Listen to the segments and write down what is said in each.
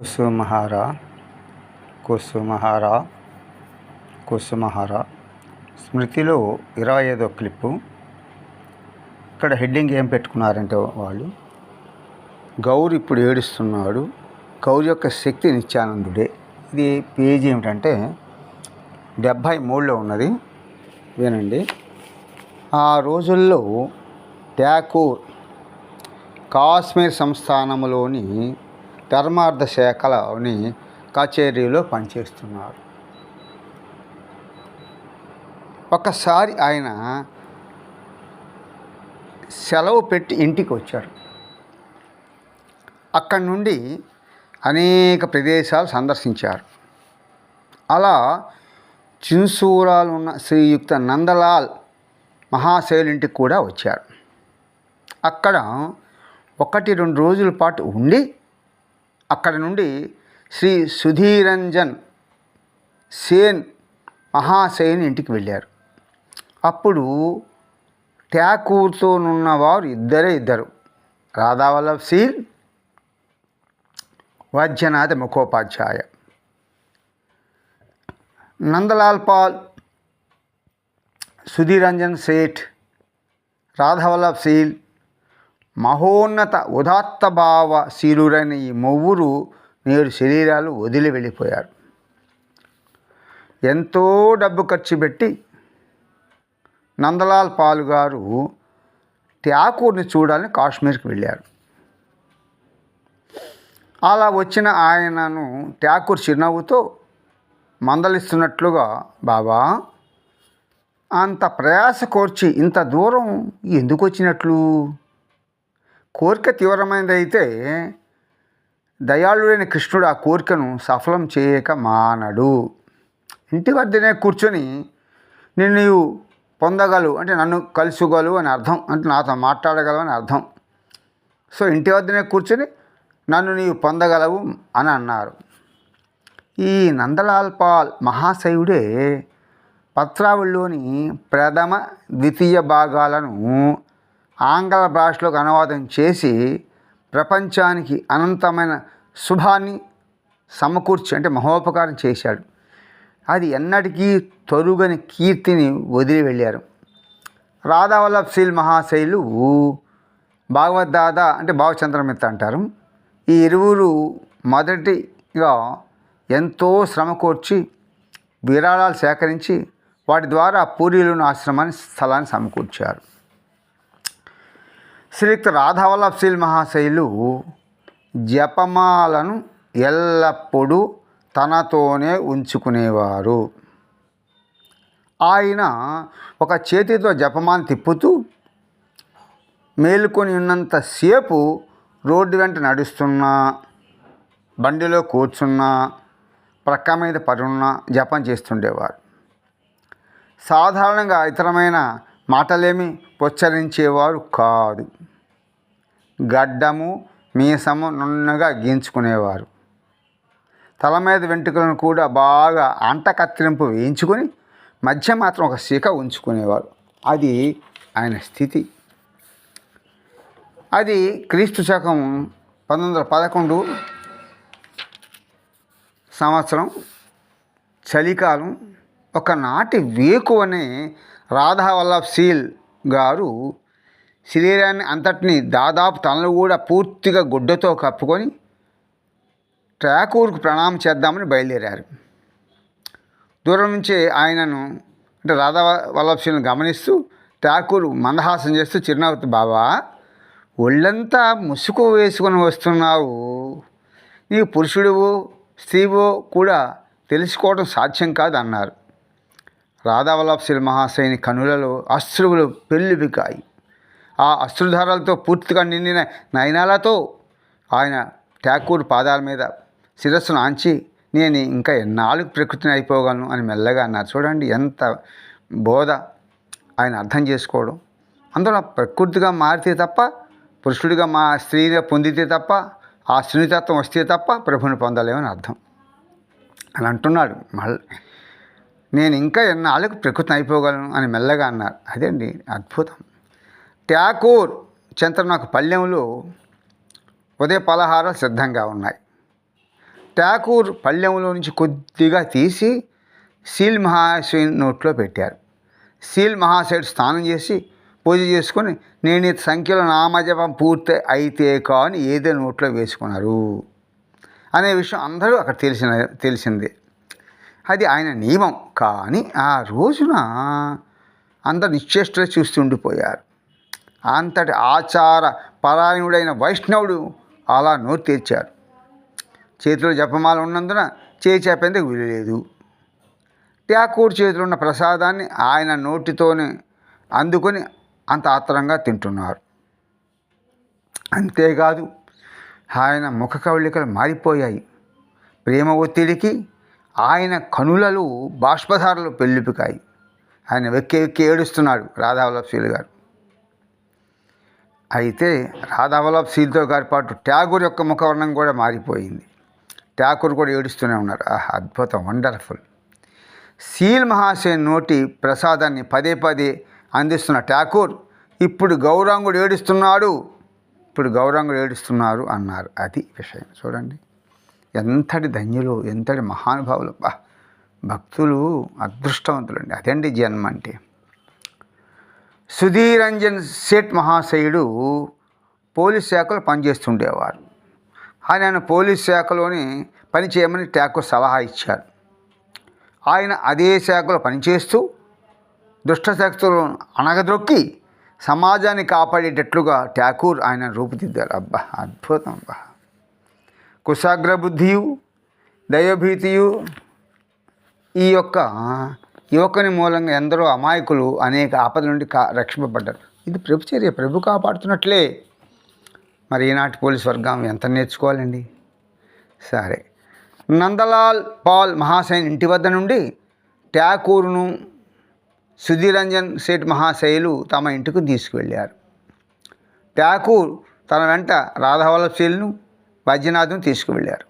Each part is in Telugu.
కుసుమహార కుసుమహార కుసుమహార. స్మృతిలో ఇరవై ఐదో క్లిప్పు. ఇక్కడ హెడ్డింగ్ ఏం పెట్టుకున్నారంటే వాళ్ళు గౌరి ఇప్పుడు ఏడుస్తున్నాడు గౌరి యొక్క శక్తి నిత్యానందుడే. ఇది పేజీ ఏమిటంటే డెబ్భై మూడులో ఉన్నది వినండి. ఆ రోజుల్లో ట్యాకూర్ కాశ్మీర్ సంస్థానంలోని ధర్మార్థ శాఖలోని కచేరీలో పనిచేస్తున్నారు. ఒకసారి ఆయన సెలవు పెట్టి ఇంటికి వచ్చారు. అక్కడి నుండి అనేక ప్రదేశాలు సందర్శించారు. అలా చిన్సూరాలు ఉన్న శ్రీయుక్త నందలాల్ మహాశైలింటికి కూడా వచ్చారు. అక్కడ ఒకటి రెండు రోజుల పాటు ఉండి అక్కడ నుండి శ్రీ సుధీరంజన్ సేన్ మహాసేన్ ఇంటికి వెళ్ళారు. అప్పుడు ట్యాకూర్తోనున్న వారు ఇద్దరే ఇద్దరు. రాధావల్లభ్ సీల్ వైద్యనాథ ముఖోపాధ్యాయ. నందలాల్ పాల్ సుధీరంజన్ సేఠ్ రాధావల్లభ్ సీల్ మహోన్నత ఉదాత్త భావ శీలురైన ఈ మొవ్వురు నేడు శరీరాలు వదిలి వెళ్ళిపోయారు. ఎంతో డబ్బు ఖర్చు పెట్టి నందలాల్ పాల్ గారు ట్యాకూర్ని చూడాలని కాశ్మీర్కి వెళ్ళారు. అలా వచ్చిన ఆయనను ట్యాకూర్ చిరునవ్వుతో మందలిస్తున్నట్లుగా బాబా అంత ప్రయాస కోర్చి ఇంత దూరం ఎందుకు వచ్చినట్లు? కోరిక తీవ్రమైనది అయితే దయాళుడైన కృష్ణుడు ఆ కోరికను సఫలం చేయక మానడు. ఇంటి వద్దనే కూర్చొని నేను నీవు పొందగలవు అంటే నన్ను కలుసుకోగలవు అని అర్థం. అంటే నాతో మాట్లాడగలవు అని అర్థం. సో ఇంటి వద్దనే కూర్చొని నన్ను నీవు పొందగలవు అని అన్నారు. ఈ నందలాల్ పాల్ మహాశయుడే పత్రావళిలోని ప్రథమ ద్వితీయ భాగాలను ఆంగ్ల భాషలోకి అనువాదం చేసి ప్రపంచానికి అనంతమైన శుభాన్ని సమకూర్చి అంటే మహోపకారం చేశాడు. అది ఎన్నటికీ తొరుగని కీర్తిని వదిలి వెళ్ళారు. రాధావల్లభ్ శీల్ మహాశైలు భాగవద్దాద అంటే భావచంద్రమిత్ర అంటారు. ఈ ఇరువురు మొదటిగా ఎంతో శ్రమ కోర్చి విరాళాలు సేకరించి వాటి ద్వారా పూరీలోని ఆశ్రమాన్ని స్థలాన్ని సమకూర్చారు. శ్రీయుక్త రాధావల్లభ్ శీల్ మహాశైలు జపమాలను ఎల్లప్పుడూ తనతోనే ఉంచుకునేవారు. ఆయన ఒక చేతితో జపమాలను తిప్పుతూ మేలుకొని ఉన్నంతసేపు రోడ్డు వెంట నడుస్తున్నా బండిలో కూర్చున్నా ప్రక్క మీద పడున్నా జపం చేస్తుండేవారు. సాధారణంగా ఇతరమైన మాటలేమి ఉచ్చరించేవారు కాదు. గడ్డము మీసము నున్నగా గీంచుకునేవారు. తల మీద వెంట్రుకలను కూడా బాగా అంట కత్తిరింపు వేయించుకొని మధ్య మాత్రం ఒక శిఖ ఉంచుకునేవారు. అది ఆయన స్థితి. అది క్రీస్తు శకం పంతొమ్మిది వందల పదకొండు సంవత్సరం చలికాలం ఒకనాటి వేకువనే రాధావల్లభ్ సీల్ గారు శరీరాన్ని అంతటిని దాదాపు తనను కూడా పూర్తిగా గుడ్డతో కప్పుకొని ట్రాకూర్కు ప్రణామం చేద్దామని బయలుదేరారు. దూరం నుంచి ఆయనను అంటే రాధా వల్లభ్ గమనిస్తూ ఠాకూర్ మందహాసం చేస్తూ చిరునవ్వుతూ బాబా ఒళ్ళంతా ముసుగు వేసుకొని వస్తున్నావు. నీ పురుషుడివో స్త్రీవో కూడా తెలుసుకోవడం సాధ్యం కాదు అన్నారు. రాధావల్లభశీల మహాశయుని కనులలో అశ్రువులు పెళ్ళిపికాయి ఆ అశ్రుధారాలతో పూర్తిగా నిండిన నయనాలతో ఆయన ఠాకూర్ పాదాల మీద శిరస్సును ఆంచి నేను ఇంకా ఎన్నాళ్ళు ప్రకృతిని అయిపోగలను అని మెల్లగా అన్నారు. చూడండి ఎంత బోధ ఆయన అర్థం చేసుకోవడం. అందులో ప్రకృతిగా మారితే తప్ప పురుషుడిగా మా స్త్రీగా పొందితే తప్ప ఆ సున్నితత్వం వస్తే తప్ప ప్రభుని పొందలేమని అర్థం. అని అంటున్నాడు. మళ్ళీ నేను ఇంకా ఎన్నాళ్ళకు ప్రకృతిని అయిపోగలను అని మెల్లగా అన్నారు. అదేండి అద్భుతం. ట్యాకూర్ చెంత పళ్ళెంలో ఉదయ పలహారాలు సిద్ధంగా ఉన్నాయి. ట్యాకూర్ పళ్ళెంలో నుంచి కొద్దిగా తీసి సీల్ మహాశయుని నోట్లో పెట్టారు. సీల్ మహాశయుడు స్నానం చేసి పూజ చేసుకొని నేను ఇంత సంఖ్యలో నామజపం పూర్తి అయితే కానీ ఏదో నోట్లో వేసుకున్నారు? అనే విషయం అందరూ అక్కడ తెలిసిన తెలిసిందే. అది ఆయన నియమం. కానీ ఆ రోజున అందరు నిశ్చేష్టలు చూస్తుండిపోయారు. అంతటి ఆచార పరాయణుడైన వైష్ణవుడు అలా నోరు తీర్చారు చేతిలో జపమాల ఉన్నందున చేయి చెప్పేందుకు వీలులేదు. ట్యాకూర్ చేతిలో ఉన్న ప్రసాదాన్ని ఆయన నోటితోనే అందుకొని అంత ఆత్రంగా తింటున్నారు. అంతేకాదు ఆయన ముఖ కవళికలు మారిపోయాయి. ప్రేమ ఒత్తిడికి ఆయన కనులలో బాష్పధారలు పెళ్ళిపికాయి. ఆయన వెక్కి వెక్కి ఏడుస్తున్నాడు రాధావల్లభశీలు గారు. అయితే రాధావల్లభశీలతో గారి పాటు ట్యాగూర్ యొక్క ముఖవర్ణం కూడా మారిపోయింది. ట్యాగూర్ కూడా ఏడుస్తూనే ఉన్నారు. ఆహా అద్భుతం వండర్ఫుల్. సీల్ మహాశయన్ నోటి ప్రసాదాన్ని పదే పదే అందిస్తున్న ఠాకూర్ ఇప్పుడు గౌరాంగుడు ఏడుస్తున్నాడు ఇప్పుడు గౌరాంగుడు ఏడుస్తున్నారు అన్నారు. అది విషయం. చూడండి. ఎంతటి ధన్యులు ఎంతటి మహానుభావులు. బా భక్తులు అదృష్టవంతులండి. అదండి జన్మ అంటే. సుధీరంజన్ సేట్ మహాశయుడు పోలీస్ శాఖలో పనిచేస్తుండేవారు. ఆయన పోలీస్ శాఖలోని పని చేయమని ఠాకూర్ సలహా ఇచ్చారు. ఆయన అదే శాఖలో పనిచేస్తూ దుష్టశక్తులను అణగదొక్కి సమాజాన్ని కాపాడేటట్లుగా ఠాకూర్ ఆయన రూపుదిద్దారు. అబ్బా అద్భుతం అబ్బా. కుశాగ్ర బుద్ధియు ఈ యొక్క యువకుని మూలంగా ఎందరో అమాయకులు అనేక ఆపద నుండి కా రక్షింపబడ్డారు. ఇది ప్రభు చర్య. ప్రభు కాపాడుతున్నట్లే. మరి ఈనాటి పోలీస్ వర్గం ఎంత నేర్చుకోవాలండి? సరే. నందలాల్ పాల్ మహాశయన్ ఇంటి వద్ద నుండి ట్యాకూర్ను సుధీరంజన్ సేట్ మహాశయులు తమ ఇంటికి తీసుకువెళ్ళారు. ట్యాకూర్ తన వెంట రాధావల్లభశీలను వైద్యనాథ్ను తీసుకువెళ్ళారు.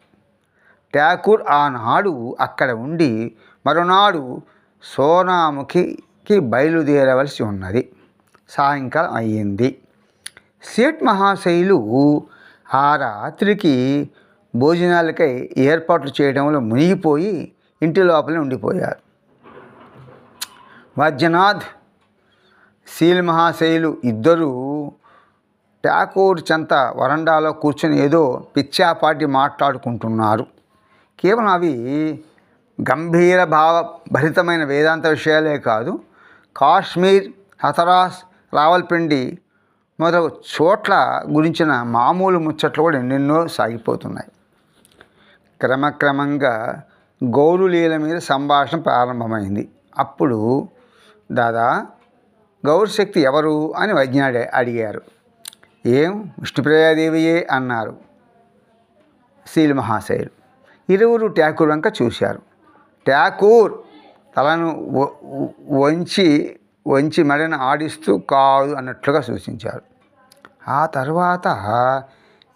ట్యాకూర్ ఆనాడు అక్కడ ఉండి మరునాడు సోనాముఖికి బయలుదేరవలసి ఉన్నది. సాయంకాలం అయ్యింది. సేట్ మహాశైలు ఆ రాత్రికి భోజనాలకై ఏర్పాట్లు చేయడంలో మునిగిపోయి ఇంటి లోపలే ఉండిపోయారు. వైద్యనాథ్ శీల్ మహాశైలు ఇద్దరూ ఠాకూర్ చెంత వరండాలో కూర్చొని ఏదో పిచ్చాపాటి మాట్లాడుకుంటున్నారు. కేవలం అవి గంభీర భావ భరితమైన వేదాంత విషయాలే కాదు. కాశ్మీర్ హతరాస్ రావల్పిండి మొదలగు చోట్ల గురించిన మామూలు ముచ్చట్లు కూడా ఎన్నెన్నో సాగిపోతున్నాయి. క్రమక్రమంగా గౌరులీల మీద సంభాషణ ప్రారంభమైంది. అప్పుడు దాదా గౌరశక్తి ఎవరు అని వైజ్ఞాడే అడిగారు. ఏం? విష్ణుప్రియాదేవియే అన్నారు. శీల్ మహాశయులు. ఇరువురు ఠాకూర్ చూశారు. ఠాకూర్ తలను వంచి వంచి మెడను ఆడిస్తూ కాదు అన్నట్లుగా సూచించారు ఆ తర్వాత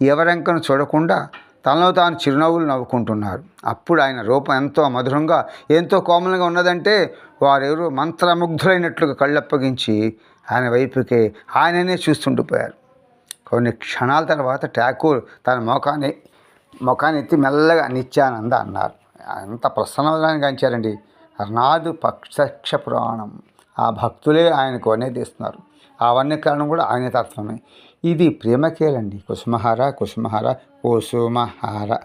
ఎవరెంకను చూడకుండా తనలో తాను చిరునవ్వులు నవ్వుకుంటున్నారు. అప్పుడు ఆయన రూపం ఎంతో మధురంగా ఎంతో కోమలంగా ఉన్నదంటే వారెవరు మంత్రముగ్ధులైనట్లుగా కళ్ళప్పగించి ఆయన వైపుకే ఆయననే చూస్తుండిపోయారు కొన్ని క్షణాల తర్వాత ఠాకూర్ తన ముఖాన్ని ముఖాన్ని ఎత్తి మెల్లగా నిత్యానంద అన్నారు. అంత ప్రసన్నవదాన్ని గాంచారండి నాదు పక్షక్ష పురాణం ఆ భక్తులే ఆయనకు వన్నెదీస్తున్నారు ఆ అవన్నీ కారణం కూడా ఆయన తత్వమే. ఇది ప్రేమకేలండి. కుసుమహార కుసుమహార కుసుమహార.